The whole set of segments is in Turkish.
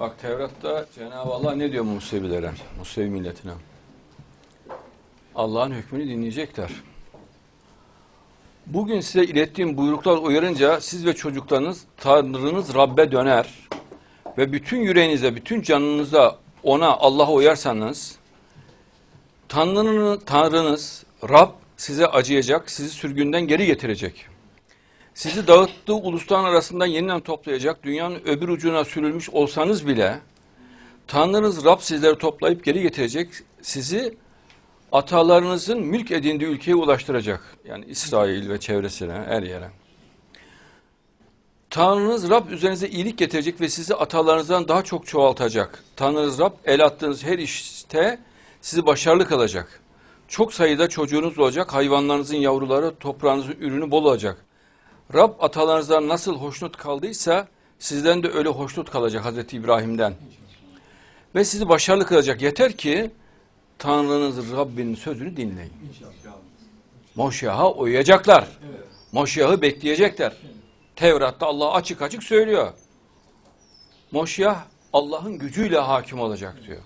Bak Tevrat'ta Cenab-ı Allah ne diyor Musevilere, Musevi milletine? Allah'ın hükmünü dinleyecekler. Bugün size ilettiğim buyruklar uyarınca siz ve çocuklarınız Tanrınız Rabbe döner ve bütün yüreğinize, bütün canınıza ona Allah'a uyarsanız Tanrınız, Tanrınız Rab size acıyacak, sizi sürgünden geri getirecek. Sizi dağıttığı ulusların arasından yeniden toplayacak, dünyanın öbür ucuna sürülmüş olsanız bile Tanrınız Rab sizleri toplayıp geri getirecek, sizi atalarınızın mülk edindiği ülkeye ulaştıracak. Yani İsrail ve çevresine, her yere. Tanrınız Rab üzerinize iyilik getirecek ve sizi atalarınızdan daha çok çoğaltacak. Tanrınız Rab el attığınız her işte sizi başarılı kılacak. Çok sayıda çocuğunuz olacak, hayvanlarınızın yavruları, toprağınızın ürünü bol olacak. Rab atalarınızdan nasıl hoşnut kaldıysa sizden de öyle hoşnut kalacak Hazreti İbrahim'den. Ve sizi başarılı kılacak. Yeter ki Tanrınız Rabbinin sözünü dinleyin. Moşyah'a uyacaklar. Moşyah'ı bekleyecekler. Tevrat'ta Allah açık açık söylüyor. Moşyah Allah'ın gücüyle hakim olacak diyor.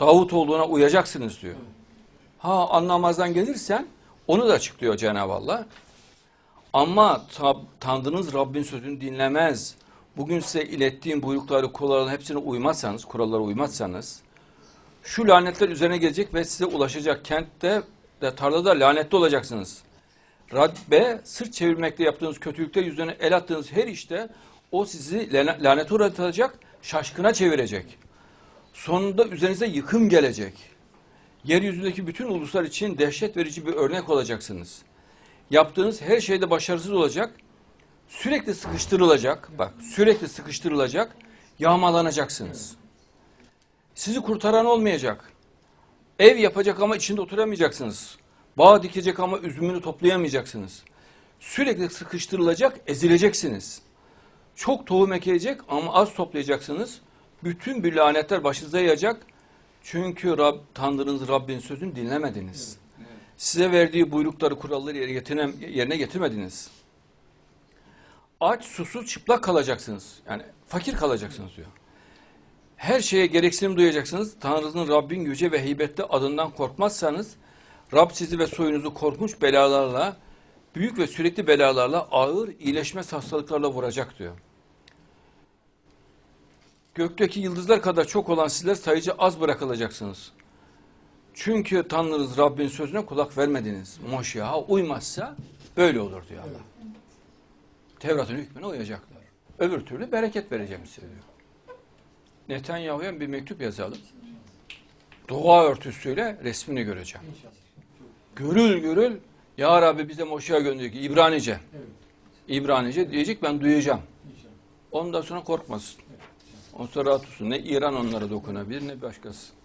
Davutoğlu'na uyacaksınız diyor. Ha anlamazdan gelirsen onu da açıklıyor Cenab-ı Allah. Ama tab- Tanrınız Rabbin sözünü dinlemez. Bugün size ilettiğim buyrukları, kuralların hepsine uymazsanız, kurallara uymazsanız şu lanetler üzerine gelecek ve size ulaşacak. Kentte de tarlada lanetli olacaksınız. Rabbe sırt çevirmekle yaptığınız kötülükler yüzüne el attığınız her işte o sizi lanete uğratacak, şaşkına çevirecek. Sonunda üzerinize yıkım gelecek. Yeryüzündeki bütün uluslar için dehşet verici bir örnek olacaksınız. Yaptığınız her şeyde başarısız olacak. Sürekli sıkıştırılacak. Bak sürekli sıkıştırılacak. Yağmalanacaksınız. Sizi kurtaran olmayacak. Ev yapacak ama içinde oturamayacaksınız. Bağ dikecek ama üzümünü toplayamayacaksınız. Sürekli sıkıştırılacak, ezileceksiniz. Çok tohum ekecek ama az toplayacaksınız. Bütün bir lanetler başınıza yayacak. Çünkü Rab, Tanrınız Rabbin sözünü dinlemediniz. Size verdiği buyrukları, kuralları yerine, getirmediniz. Aç, susuz, çıplak kalacaksınız. Yani fakir kalacaksınız diyor. Her şeye gereksinim duyacaksınız. Tanrınızın Rabbin yüce ve heybetli adından korkmazsanız Rab sizi ve soyunuzu korkunç belalarla, büyük ve sürekli belalarla, ağır iyileşmez hastalıklarla vuracak diyor. Gökteki yıldızlar kadar çok olan sizler sayıcı az bırakılacaksınız. Çünkü Tanrınız Rabbin sözüne kulak vermediniz. Moşyaha uymazsa böyle olur diyor Allah. Tevrat'ın hükmüne uyacaklar. Öbür türlü bereket vereceğim size diyor. Netanyahu'ya bir mektup yazalım. Dua örtüsüyle resmini göreceğim. Görül görül Ya Rabbi bize Moşe'ye gönderiyor ki İbranice. İbranice diyecek ben duyacağım. Ondan sonra korkmasın. Ondan sonra rahat olsun. Ne İran onlara dokunabilir ne başkası.